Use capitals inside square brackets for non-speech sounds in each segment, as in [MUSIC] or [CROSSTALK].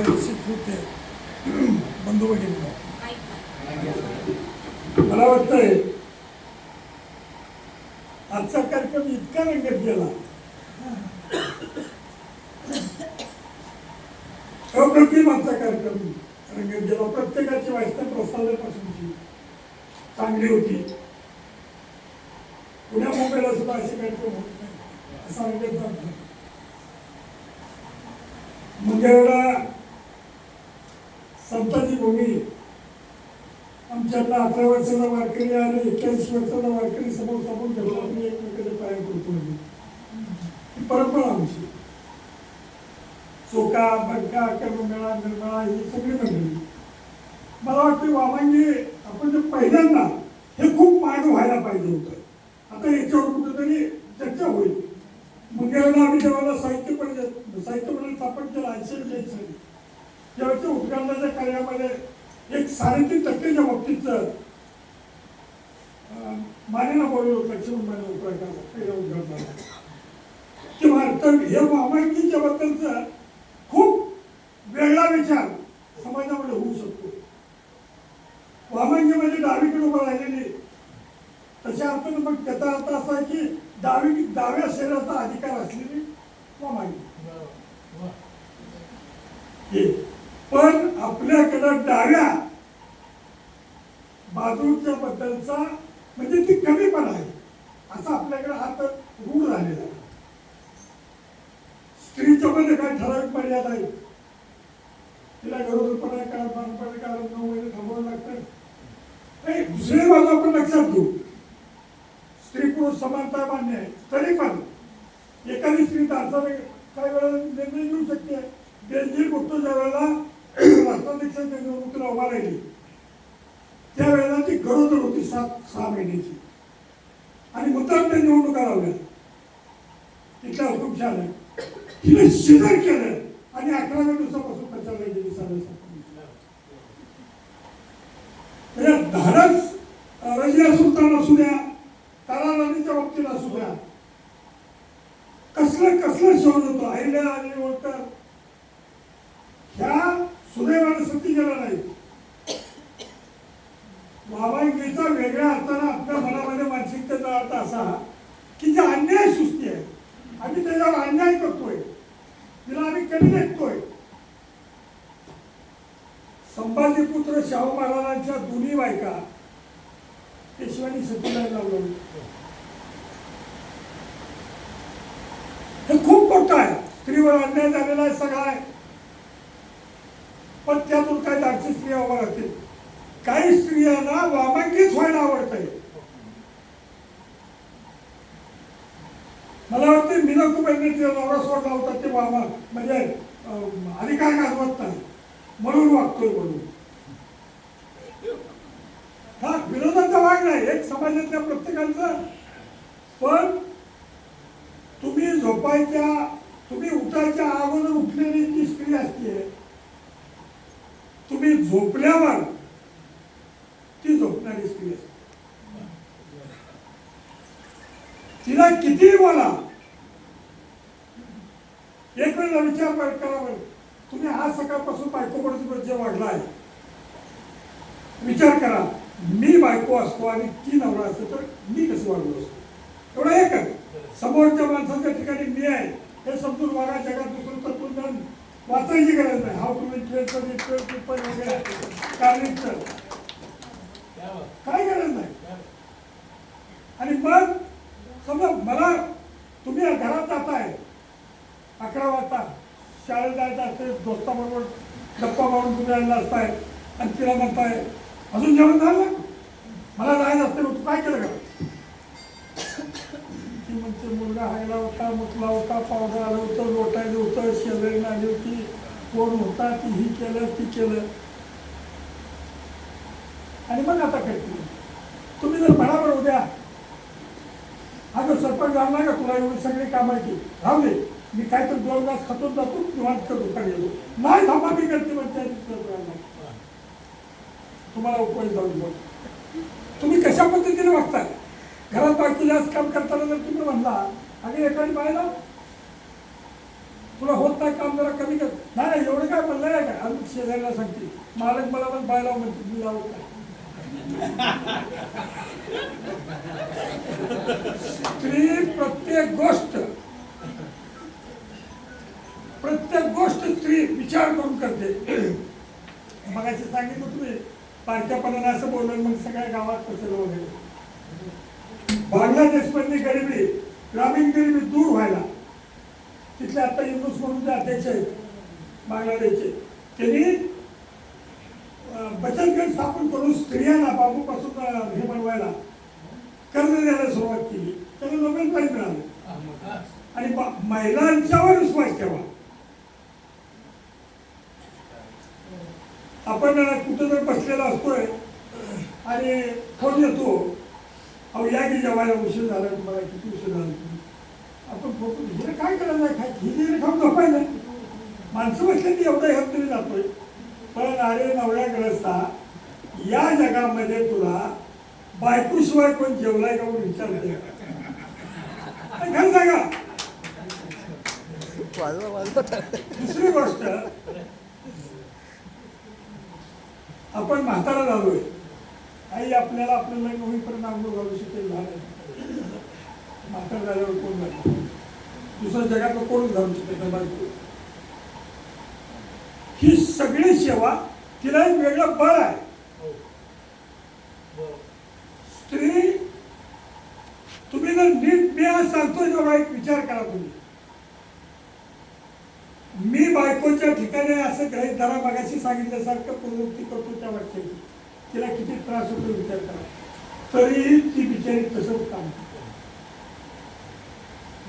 आपले स्वीकृत [CLEARS THROAT] बंधू भगिनी. मला वाटतंय आजचा कार्यक्रम इतका रंगत गेला. अप्रतिम आजचा कार्यक्रम. रंगत गेला प्रत्येकाची वाचना प्रस्तावल्यापासूनची चांगली होती. पुण्या मुंबईला सुद्धा असे कार्यक्रम होत नाही असा रंगत म्हणजे एवढा नाही मंगळवेढा आमच्यातला अठरा वर्षाचा वारकरी आणि एक्क्याऐंशी वर्षाचा वारकरी समोर समोर घेतो आपण एकमेकाच्या पाया पडतो ही परंपरा आमची. चोका बंका करमेळा निर्मळा ही सगळी मंडळी मला वाटतं वामांगी आपण जे पहिल्यांदा हे खूप मागे व्हायला पाहिजे होतं. आता याच्यावर कुठेतरी चर्चा होईल. मंगळवेळा आम्ही जेव्हा साहित्य परिषद साहित्य मंडळ स्थापन केलं ऐंशी साली त्यावेळेच्या कार्यामध्ये एक साडेतीन टक्केच्या बाबतीतचं मानेला बोललो होतं लक्ष्मण माने उपरायला पहिल्या उद्घाटनाला तर हे मामांकीच्या बद्दलचं खूप वेगळा विचार समाजामध्ये होऊ शकतो. वामांगी म्हणजे डावीकडे उभं राहिलेली. तशा अर्थानं मग त्याचा अर्थ असा आहे की डावी डाव्या शरीराचा अधिकार असलेली वामांगी हे पण आपल्याकडं डाव्या बाजूच्या बद्दलचा म्हणजे ती कमी पण आहे. असा आपल्याकडे हात रूढ झालेला आहे. स्त्रीच्या मध्ये काय ठराविक मर्यादा आहे तिला गरोदरपणा काळ बालपणा काळ नऊ महिने थांबावं लागतं. नाही दुसरी बाजू आपण लक्षात घेऊ. स्त्री पुरुष समानता मान्य आहे. तरी पण एखादी स्त्री दासा काही वेळा निर्णय घेऊ शकते. बेंजीर भुट्टो ज्या वेळेला राष्ट्राध्यक्षाच्या निवडणुकीला उभा राहिली त्यावेळेला ती गरोदर होती सात सहा महिन्याची आणि मुद्दाम त्या निवडणुका लावल्या तिथल्या खूप छान तिने शिजर केलं आणि अकराव्या दिवसापासून प्रचारला गेली साडेसात धाडस रजिया सुलतान असू द्या ताराराणीच्या बाबतीत असू द्या कसलं कसलं शोध होतो अहिल्या आणि ओळखतात ह्या सुदैवाने सती गेला नाही वावांगीचा वेगळ्या अर्थानं आपल्या मनामध्ये मानसिकतेचा अर्थ असा की जे अन्याय सृष्टी आहे आम्ही त्याच्यावर अन्याय करतोय. तिला आम्ही कमी लेखतोय संभाजीपुत्र शाहू महाराजांच्या दोन्ही बायका पेशव्यांनी सतीला लावलं हे खूप मोठं आहे. स्त्रीवर अन्याय झालेला आहे सगळा आहे. पण त्यातून काही धाडसी स्त्रिया उभा राहतील. काही स्त्रियांना वामांगीच व्हायला आवडतंय. मला वाटते मीना कुबेरने तिला नवरा सोडला होता ते बाबा म्हणजे अधिकार गाजवत नाही. म्हणून वागतोय म्हणून. हा विरोधाचा भाग नाही एक समाजातल्या प्रत्येकाचा. पण तुम्ही झोपायच्या तुम्ही उठायच्या अगोदर उठलेली जी स्त्री असते तुम्ही झोपल्यावर ती झोपणारी स्त्री असते. तिला कितीही बोला? एक वेळेला विचार कर- करा बरं. तुम्ही आज सकाळपासून बायकोबरोबर जे वाढलाय विचार करा. मी बायको असतो आणि ती नवरा असतो तर मी कसं वाढलो असतो? एवढं एक समोरच्या माणसाच्या ठिकाणी मी आहे. हे समजून वागा जगात दुसरं तत्वज्ञान वाचायची गरज नाही. How to influence influence people वगैरे. काय गरज नाही? आणि मग समजा मला तुम्ही घरात जाताय. अकरा वाजता शाळेत जायचं असते दोस्ताबरोबर गप्पा मारून तुम्ही आलेला असताय आणि तिला म्हणताय अजून जेवण झालं मला जायचं असते मग तू काय केलं का ती म्हणते मुलगा हायला होता मुतला होता पावडर आलं होतं लोटायचं होतं शेजारी आली होती कोण होता ती ही केलं ती केलं. आणि मग आता काय तुम्ही जर बराबर उद्या अगं नाही का तुला एवढी सगळी कामं आहे थांबले मी काय तर दोन तास खातून जातो निवांत करतो काय नाही थांबा मी करते म्हणजे तुम्हाला उपयोग जाऊ बघ. तुम्ही कशा पद्धतीने वागताय? घरात बाकी जास्त काम करताना जर तुम्ही म्हणला आणि एखादी पाहिला तुला होत नाही काम जरा कमी कर. नाही नाही एवढं काय म्हणलं नाही का? आम्ही शेजाऱ्याला सांगते. मालक मला पण पाहिला म्हणते मी लावत नाही स्त्री प्रत्येक गोष्ट प्रत्येक गोष्ट स्त्री विचार करून करते. मगाशी सांगितलं तुम्ही पारख्यापणाने असं बोललं मग सगळ्या गावात पसरलं वगैरे. बांगलादेशमधली गरिबी ग्रामीण गरिबी दूर व्हायला. तिथले आता युनुस म्हणून जे अध्यक्ष आहेत बांगलादेशचे. त्यांनी बचत गट स्थापन करून स्त्रियांना बाबूपासून हे बनवायला कर्ज द्यायला सुरुवात केली. त्याला नोबेल प्राईज मिळालं. आणि महिलांच्यावर विश्वास ठेवा. आपण कुठं जर बसलेला असतोय आणि फोन येतो. अहो या की जेवायला उशीर झाला तुम्हाला किती उशीर झाला? तुम्ही आपण फोटो हिला काय करायला? काय हिने खाऊन झोपायला माणसं बसले की एवढं ह्यात तरी जातोय. पण अरे नवऱ्या ग्रस्ता या जगामध्ये तुला बायकोशिवाय कोण जेवलाय का म्हणून विचारते खरं सांगा दुसरी गोष्ट आपण म्हातारा झालोय. आई आपल्याला आपल्याला लग्न होईपर्यंत आंघोळ घालू शकेल झालं म्हातारा झाल्यावर कोण घालतो दुसऱ्या जगात कोण घालू शकत नाही बायको. ही सगळी सेवा तिला एक वेगळं बळ आहे. स्त्री तुम्ही जर नीट मी आज सांगतोय तेवढा एक विचार करा तुम्ही. मी बायकोच्या ठिकाणी असं ग्रहित धरा मगाशी सांगितल्यासारखं प्रवृत्ती करतो त्या वाक्याची तिला किती त्रास होतो विचार करा. तरीही ती बिचारी तसंच काम.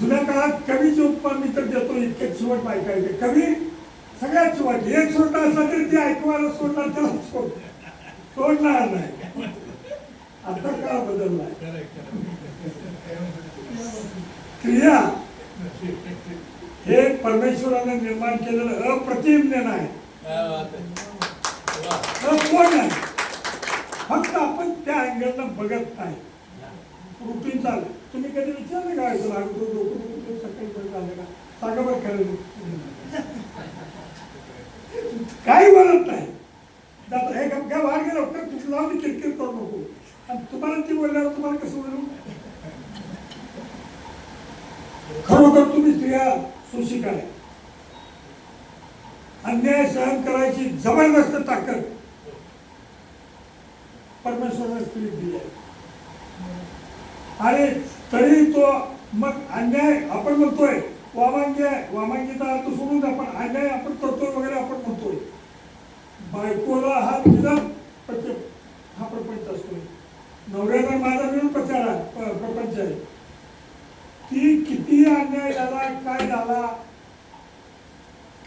जुन्या काळात कवीचे उपमान मी तर देतो इतके शेवट ऐकायचे कवी सगळ्यात शेवट एक श्रोता असला तरी ते ऐकवायला सोडणार त्याला सोड सोडणार नाही. आता काळ बदलला. क्रिया हे परमेश्वराने निर्माण केलेलं अप्रतिम ज्ञान आहे. अपूर्ण आहे? फक्त आपण त्या अँगलनं बघत नाही. रुटीन चालू तुम्ही कधी विचारलं का? ऐकलं अगोदर डोकं सकाळी झालं का? सांगा बरं खरं काही नाही. जातो हे का काय बाहेर गेलो तर तुझं जाऊ दे किरकिर करू नको. आणि तुम्हाला ती बोलल्यावर तुम्हाला कसं बोलू? खरोखर तुम्ही स्त्रिया सुशिक आहे. अन्याय सहन करायची जबरदस्त ताकद परमेश्वराने स्त्री दिली आहे. आणि तरी तो मग अन्याय आपण म्हणतोय वामांगी वामांगीचा अर्थ सोडून आपण अन्याय आपण करतोय वगैरे आपण म्हणतोय. बायकोला हा तिचा प्रच- हा प्रपंच असतो. नवऱ्याचा माझा मिळून प्रचार आहे प- प्रपंच आहे. ती किती अन्याय झाला काय झाला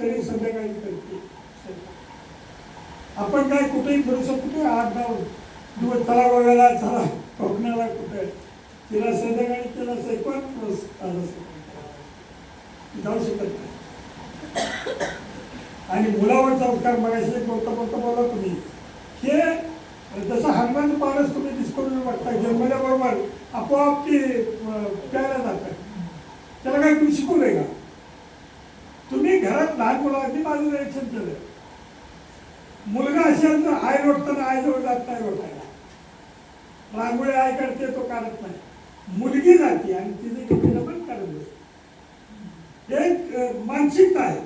तरी संध्याकाळी करते. आपण काय कुठेही फिरू शकतो आठ नऊ दिवस चला बघायला चला कोकणाला कुठे तिला संध्याकाळी तिला स्वयंपाक जाऊ शकत नाही. आणि मुलावर संस्कार बघायचे एक बोलता बोला तुम्ही. हे जसं हनुमान पानच तुम्ही डिस्कवरी बघता जन्मल्याबरोबर आपोआप ते प्यायला जातात त्याला काय तुम्ही शिकवलंय का? तुम्ही घरात लहान मुलं अगदी माझं निरीक्षण केलं. मुलगा असेल तर आय रोडताना आईजवळ जात नाही लोटायला रांगोळी आय करते तो काढत नाही. मुलगी जाते आणि तिथे पण काढत एक मानसिकता आहे.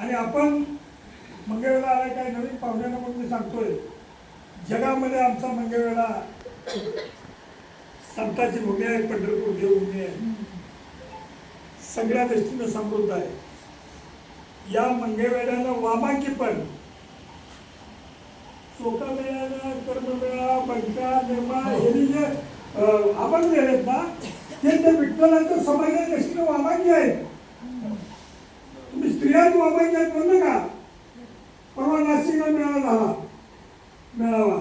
आणि आपण मंगळवेळा आला काय नवीन? पाहुण्यांना म्हणून मी सांगतोय जगामध्ये आमचा मंगळवेळा संताची भूमी आहे पंढरपूर देवभूमी आहे. सगळ्या दृष्टीनं समृद्ध आहे. या मंगळवेढ्यानं वामांकी पण चोकामेळ्याला मेळा कर्ममेळा बंका निर्मा हे जे आपण गेलेत आहेत ना ते त्या समाजाच्या दृष्टीनं वामांकी आहेत. स्त्रिया वामांकी आहेत म्हणलं का परवा नाशिकला मेळावा झाला. मेळावा.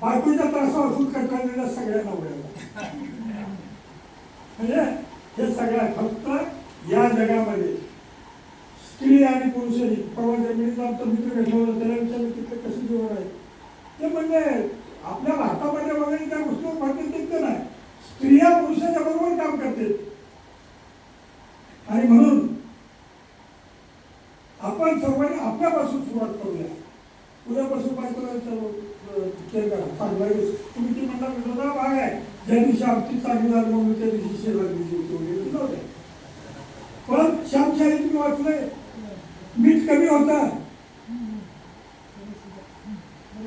बायकोच्या त्रासापासून कंटाळलेल्या सगळ्या नवऱ्याला. म्हणजे हे सगळ्या फक्त या जगामध्ये स्त्री आणि पुरुषही परवा जमिनीचा आमचा मित्र घेतला होता त्याला विचारलं तिथे कसं जीवन आहे? ते म्हणजे आपल्या भारतामध्ये वगैरे त्या गोष्टीवर भर तिथं नाही? स्त्रिया पुरुषाच्या बरोबर काम करते आणि म्हणून आपण सर्वांनी आपल्यापासून सुरुवात करूया. उद्यापासून बायकोला चांगला तुम्ही ती म्हणला विरोधा भाग आहे. ज्या दिवशी आमची चांगली झाली म्हणून त्या दिवशी शेजारी होती वगैरे ती पण श्यामशाही तुम्ही वाचलंय? मीठ कमी होता.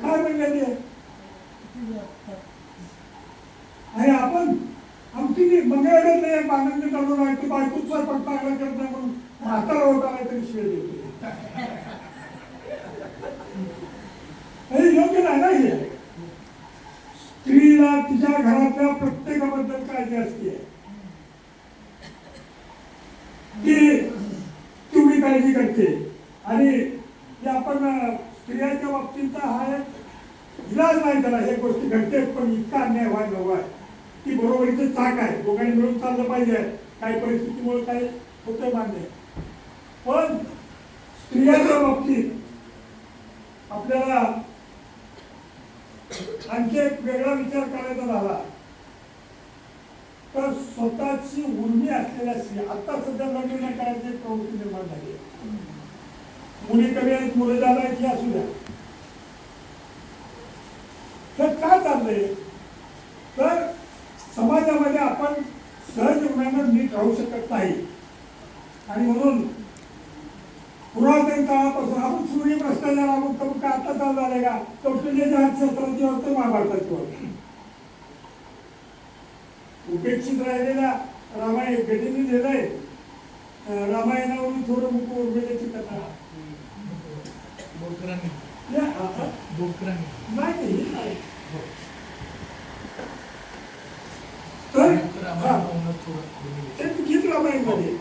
काय म्हणलं ते? आणि आपण आमची मंगळवाड्यात नाही बांधणी चालू आहे की बायकोच स्वयंपाक चांगला करत नाही म्हणून हाताला होता नाही तरी शिवाय देतो. योग्य नाही ना हे. स्त्रीला तिच्या घरातल्या प्रत्येकाबद्दल काळजी असते. ती तुम्ही काळजी करते. आणि आपण स्त्रियांच्या बाबतीचा हा एक इलाज नाही त्याला हे गोष्टी घडते पण इतका अन्याय व्हायला हवा आहे. ती बरोबरीचं चाक आहे. दोघांनी मिळून चाललं पाहिजे. काही परिस्थितीमुळे काही होतं मान्य. पण स्त्रियांच्या बाबतीत आपल्याला आणखी एक वेगळा विचार करायचा झाला. तर स्वतःची उर्मी असलेल्या स्त्री आता सध्या लग्न करायची एक प्रवृत्ती निर्माण झाली मुली कमी आहेत मुलं जाणायची असू द्या. हे का चाललंय? तर समाजामध्ये आपण सहज रुग्णांना नीट राहू शकत नाही. आणि म्हणून पुरातन काळापासून आपण सूर्य भ्रष्टाचार आपण करू का आता चालू झाले का? कौशल्याच्या हातशास्त्राची वाटतं महाभारताची वाटतं उपेक्षित राहिलेल्या रामायण गतीने लिहिलंय रामायणावरून थोडं मुख उर्मिलेची कथा. नाही हे. तर हा, रामायण थोडं ते गीत रामायणमध्ये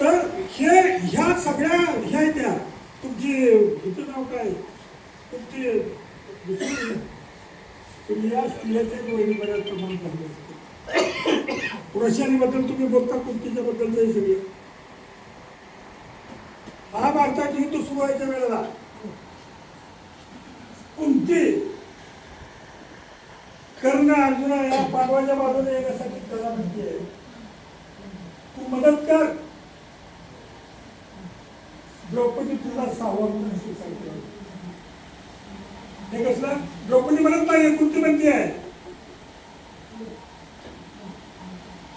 तर हे ह्या सगळ्या ह्या त्या. तुमची हिचं नाव काय? तुमची तुम्ही या स्त्रियाचे वहिनी बऱ्याच प्रमाण झाले असते पुरुषांबद्दल तुम्ही बोलता कुंतीच्या बद्दल सगळे. महाभारतात युद्ध सुरू व्हायच्या वेळेला कुंती कर्ण अर्जुना या पाडवाच्या बाजूला येण्यासाठी त्याला म्हणते. तू मदत कर. द्रौपदी तुला सावरून म्हणून हे कसलं? द्रौपदी म्हणत नाही कुठची म्हणते आहे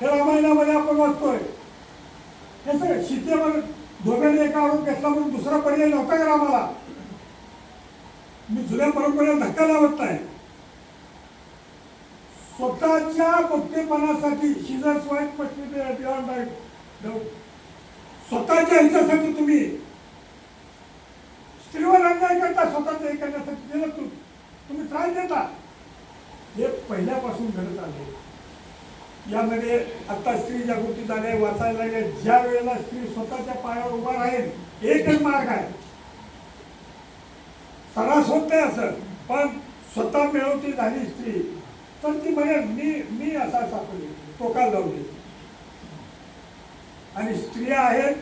हे रामायणामध्ये आपण वाचतोय. हे सगळं सीतेवर दोघांनी एका आरोप घेतला म्हणून दुसरा पर्याय नव्हता का रामाला? मी जुन्या परंपरेला धक्का लावत नाही स्वतःच्या मुक्तेपणासाठी शिजर स्वाईट पश्चिम स्वतःच्या ह्याच्यासाठी तुम्ही स्त्रीवर अन्याय करता स्वतःचं हे करण्यासाठी दिलं तू तुम्ही त्रास देता. हे पहिल्यापासून घडत आले. यामध्ये आता स्त्री जागृती झाले वाचायला लागल्या ज्या वेळेला स्त्री स्वतःच्या पायावर उभा राहील एकच मार्ग आहे. सरास होत नाही असं पण स्वतः मिळवती झाली स्त्री. तर ती म्हणेल मी मी असा सापडले टोकाला लावली आणि स्त्रिया आहेत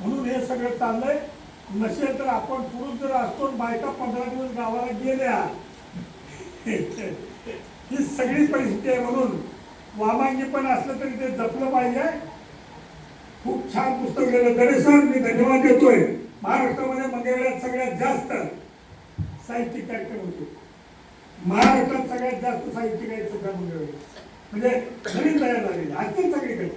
म्हणून हे सगळं चाललंय. नसेल तर आपण पुरुष जर असतो बायका पंधरा दिवस गावाला गेल्या ही सगळीच परिस्थिती आहे म्हणून. वामांगी पण असलं तरी ते जपलं पाहिजे. खूप छान पुस्तक लिहिलं. तरी सर मी धन्यवाद देतोय. महाराष्ट्रामध्ये मंगळवेळात सगळ्यात जास्त साहित्यिक कार्यक्रम होते. महाराष्ट्रात सगळ्यात जास्त साहित्यिक आहेत सध्या मंगळवेळी म्हणजे नवीन तयार झालेली असतील सगळीकडे.